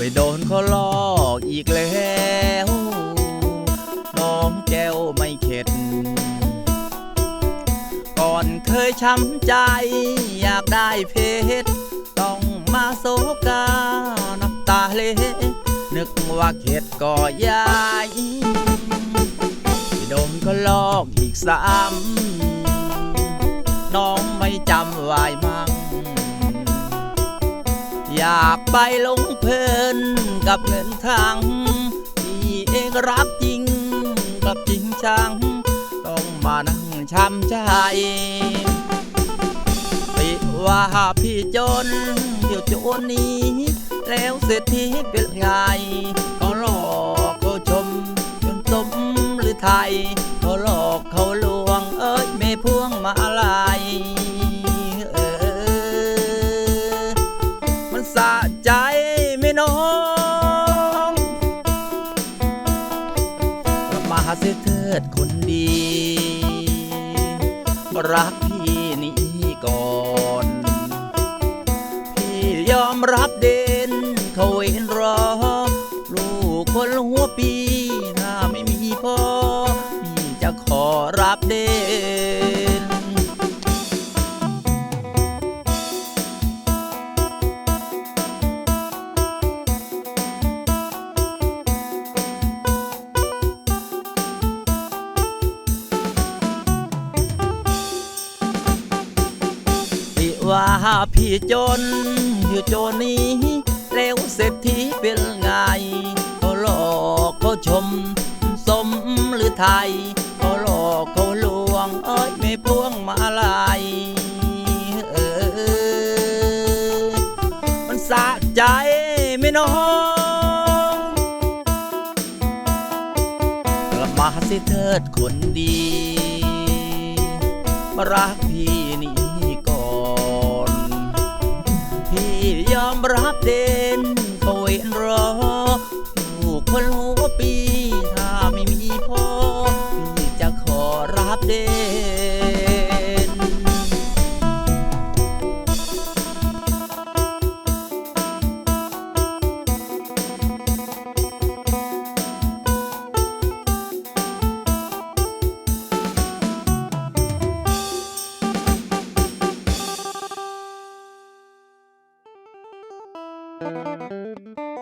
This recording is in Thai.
ไปโดนเขาลอกอีกแล้วน้องแก้วไม่เข็ด ก่อนเคยช้ำใจ อยากได้เพชร ต้องมาโซกานัำตาเละนึกว่าเข็ดก็ยายไปโดนเขาลอกอีกสามน้องไม่จำไว้มั่ง อยากไปลงเพลินกับเงินทางที่เองรักจริงกับจริงจัง ต้องมานั่งช้ำใจปิว่าพี่จนเที่ยวโจนนี้ แล้วเศรษฐีเป็นไงก็หลอกเขาชมจนสมหรือไทยก็หลอกเขาลวงเอ้ยไม่พวงมาลายเคนดี รักพี่นี่ก่อน พี่ยอมรับเด่นเขาเวนรอ ลูกคนหัวปี ถ้าไม่มีพ่อ พี่จะขอรับเด่น ว่าพี่จนอยู่โจนนี้แล้วเศรษฐีเป็นไงเขาหลอกเขาชม สมหรือไทยเขาหลอกเขาลวง เอ้ยไม่พวงมาลายเออมันสะใจไม่น้องกลับมาสิเถิดคนดี มารักพี่ ยอมรับเด่ Música